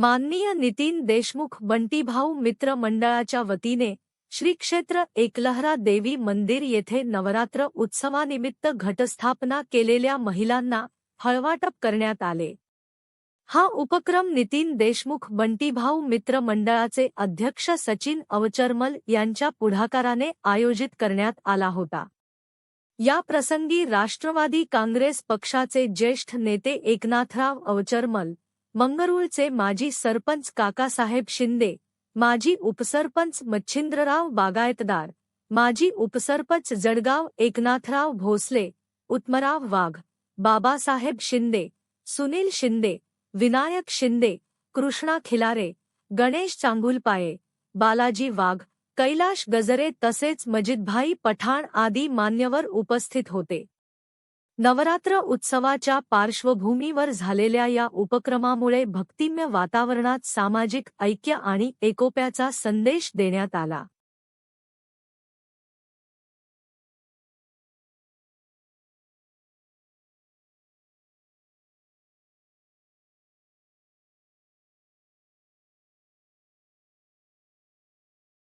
माननीय नितीन देशमुख बंटीभाऊ मित्र मंडळाच्या वतीने श्री क्षेत्र एकलहरा देवी मंदिर येथे नवरात्र उत्सवानिमित्त घटस्थापना केलेल्या महिलांना हळवाटप करण्यात आले. हा उपक्रम नितीन देशमुख बंटीभाऊ मित्र मंडळाचे अध्यक्ष सचिन अवचरमल यांच्या पुढाकाराने आयोजित करण्यात आला होता. या प्रसंगी राष्ट्रवादी काँग्रेस पक्षाचे ज्येष्ठ नेते एकनाथराव अवचरमल मंगरुळचे माजी सरपंच काकासाहेब शिंदे माजी उपसरपंच मच्छिंद्रराव बागायतदार माजी उपसरपंच जळगाव एकनाथराव भोसले उत्मराव वाघ बाबासाहेब शिंदे सुनील शिंदे विनायक शिंदे कृष्णा खिलारे गणेश चांगुलपाये बालाजी वाघ कैलाश गजरे तसेच मजिदभाई पठाण आदी मान्यवर उपस्थित होते. नवरात्र उत्सवाच्या पार्श्वभूमीवर झालेल्या या उपक्रमामुळे भक्तिम्य वातावरणात सामाजिक ऐक्य आणि एकोप्याचा संदेश देण्यात आला.